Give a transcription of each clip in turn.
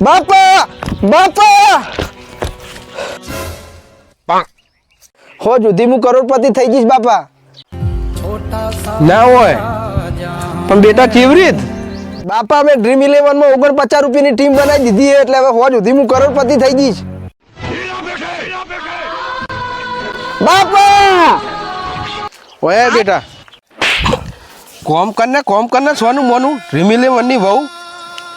બાપા બાપા! હો જુદી હું કરોડપતિ થઈ જઈશ બાપા. ના હોય. પણ બેટા કેવી રીત? બાપા મેં ડ્રીમ ઇલેવનમાં ઓગણપચાસ રૂપિયાની ટીમ બનાવી દીધી એટલે હવે હો સુધી હું કરોડપતિ થઈ જઈશ બાપા! ઓય બેટા. કોમ કરને કોમ કરને સોનું મોનું. ડ્રીમ ઇલેવનની વહુ.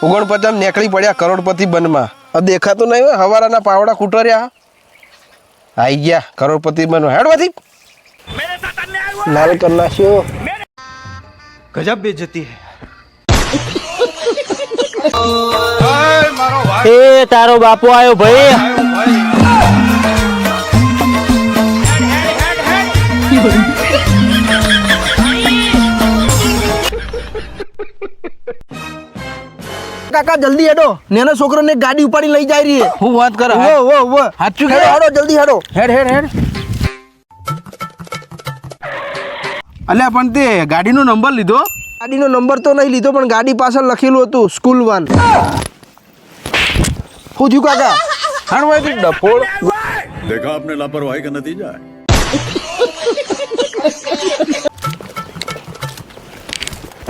ઓગણપચાસ નેકળી પડ્યા કરોડપતિ બનમાં. દેખાતું નહીં હોય હવારાના પાવડા કૂટર્યા આવી ગયા કરોડપતિ બનવા. હેડવાથી લાલ કરી નાખ્યો ગજબ બેજતી હે. એ તારો બાપુ આવ્યો ભાઈ. કાકા જલ્દી હેડો. નેનો છોકરો ને ગાડી ઉપાડી લઈ જાય રહી હું વાત કર? ઓ ઓ ઓ હાચું કે હેડો જલ્દી હેડો. હેડ હેડ હેડ. અલ્યા પણ તે ગાડીનો નંબર લીધો? ગાડીનો નંબર તો નહીં લીધો પણ ગાડી પાછળ લખેલું હતું સ્કૂલ વાન હું જુ કાકા? હણવાય તું ડફોળ દેખા આપને લાપરવાહી કા નતીજા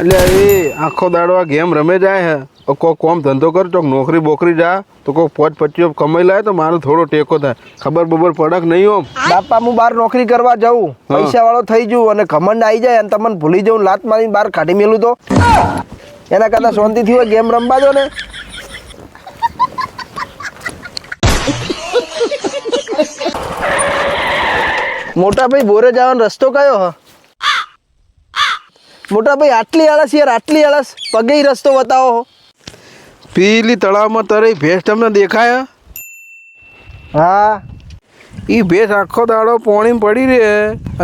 એટલે એ આખો દાડવા ગેમ રમે જાય હે. તો કોક કોમ ધંધો કર ચોક નોકરી બોકરી જા. તો કોઈ પોચ પચીઓ કમાઈ લાય તો મારો થોડો ટેકો થાય. ખબર બબર પડક નહીં હો બાપા હું બહાર નોકરી કરવા જાઉં. પૈસા વાળો થઈ જઉં અને ઘમંડ આવી જાય અને તમને ભૂલી જાઉં લાત મારીને બહાર કાઢી મેલું તો. એના કરતા શાંતિથી હોય ગેમ રમવા દો ને. મોટા ભાઈ બોરે જવાનો રસ્તો કયો હ? મોટા ભાઈ આટલી આળસ યાર આટલી આળસ. પગે રસ્તો બતાવો. પેલી તળાવમાં તરે ભેંસ તમને દેખાય? હા. એ ભેંસ આખો દાડો પોણી પડી રહે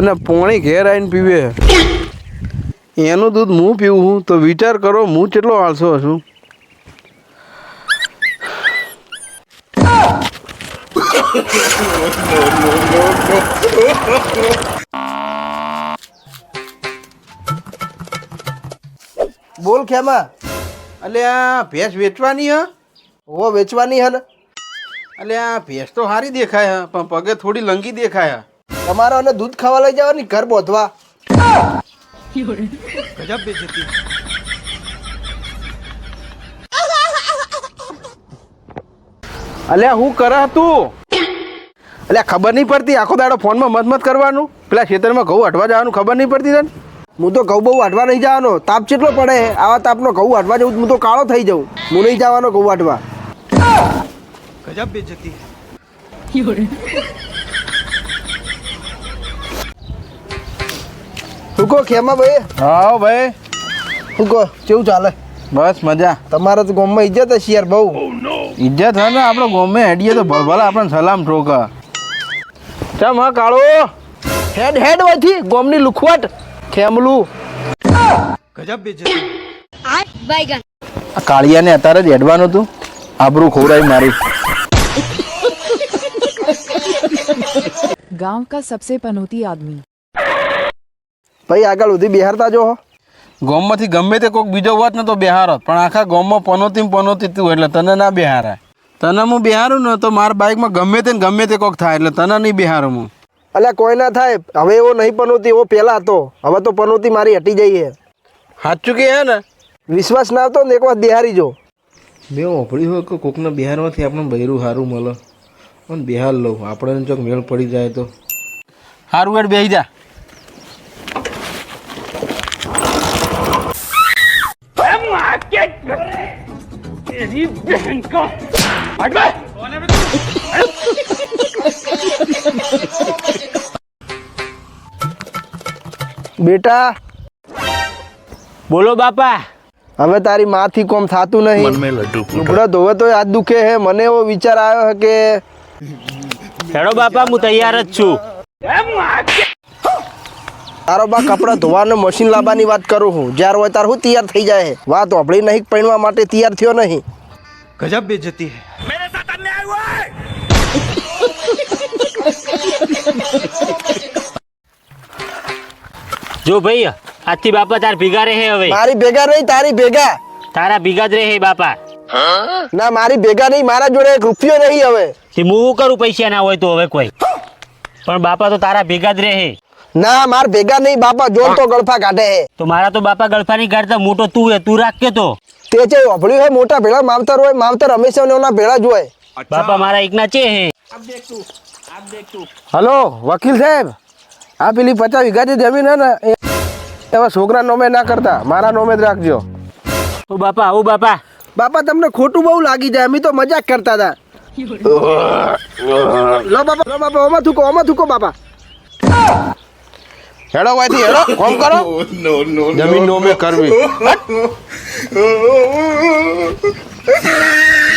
અને પોણી ઘેર આવીને પીવે. એનું દૂધ હું પીવું તો વિચાર કરો હું કેટલો આળસો છું? બોલ ખેમા. અલે આ ભેંસ વેચવાની હ? હો વેચવાની હે ને અલે આ ભેંસ તો સારી દેખાય હે પણ પગે થોડી લંગી દેખાય તમારો અને દૂધ ખાવા લઈ જવા જવાની ઘર બોધવા. ગજબ બેજતી. અલ્યા હું કરે તું? અલ્યા ખબર નહીં પડતી આખો દાડો ફોનમાં મત મત કરવાનું? પેલા ખેતરમાં ઘઉં હટવા જવાનું ખબર નહીં પડતી તને? હું તો ઘઉં બહુ વાટવા નહીં જવાનો. તાપ કેટલો પડે આવા તાપનો ઘઉં વાટવા જવું હું તો કાળો થઈ જાઉં. હું નહીં જવાનો ઘઉં વાટવા ગજબ બેજતી હુકો ખેમા ભાઈ? હા ભાઈ. હુકો કેવું ચાલે? બસ મજા. તમારે તો ગોમમાં ઇજ્જત હશે યાર બહુ. ઇજ્જત હે ને આપણે ગોમે હેડીએ તો ભલે આપણને સલામ ઠોકા. ચમ હા કાળો? હેડ હેડ વધી ગોમની લુખવટ. ખેમલું गजब बेइज्जती है बैगन આ કાળિયાને અત્યારે જ હેડવાનું હતું આબરું ખોવડાવી મારી गांव का सबसे पनौती आदमी ભાઈ આગળ સુધી બિહારતા જો હો. ગોમમાંથી ગમે તે કોઈક બીજો વાત નતો બિહારો પણ આખા ગોમમાં પનોતી ને પનોતી તું એટલે તને ના બિહારાય તને હું બિહારું ને તો મારા બાઇકમાં ગમે તે ને ગમે તે કોક થાય એટલે તને નહીં બિહારું હું અલ્યા કોઈ ના થાય. હવે એવો નહીં પનોતી એવો પહેલા હતો. હવે તો પનોતી મારી હટી જઈએ. છે સાચું કે હે ને? વિશ્વાસ ના હતો ને એક વાર બિહારી જો. બે ઓપડી હોય કે કોકના બિહારમાંથી આપણને બૈરું સારું મળે. અને બિહાર લઉં આપણે ચોક મેળ પડી જાય તો. સારું વેડ બેહી જા. બેટા. બોલો બાપા. હવે તારી માથી કોમ થાતું નહીં. લુગડા ધોવે તો યાદ દુખે હે. મને એવો વિચાર આવ્યો હે કે હેડો બાપા હું તૈયાર જ છું. તારો બા કપડા ધોવાનું મશીન લાવવાની વાત કરું હું. જ્યારે હોય ત્યારે હું તૈયાર થઈ જાય વાત હોભળી નહીં પહેણવા માટે તૈયાર થયો નહીં. ગજબ બેજતી હે. મેરે સાથ અન્યાય હુઆ જો ભાઈ આજથી બાપા તાર ભેગા રહે હવે. મારી ભેગા નહીં તારી ભેગા. તારા ભેગા જ રહે બાપા. ના મારી ભેગા નહીં મારા જોડે એક રૂપિયો નહીં હવે. તે હું શું કરું પૈસા ના હોય તો હવે કોઈ. પણ બાપા તો તારા ભેગા જ રહે ના માર ભેગા નહીં બાપા જોર તો ગળફા કાઢે હે. તો મારા તો બાપા ગળફા નહીં કાઢતા મોટો તું હે તું રાખ કે તો. તે છે ઓભળ્યું હોય મોટા ભેળા માવતર હોય માવતર હંમેશા ઓના ભેળા જ હોય. બાપા મારા એકના છે હે. હલો વકીલ સાહેબ. આ પેલી પચાસ વીઘાથી જમીન હે ને એવા છોકરા નોમે ના કરતા. મારા નોમે જ રાખજો. ઓ બાપા ઓ બાપા. બાપા તમને ખોટું બહુ લાગી જાય. અમે તો મજાક કરતા હતા. લો બાપા લો બાપા ઓમાં થૂકો ઓમાં થૂકો બાપા. હેડો ભાઈથી હેડો કોમ કરો. જમીન નોમે કરવી.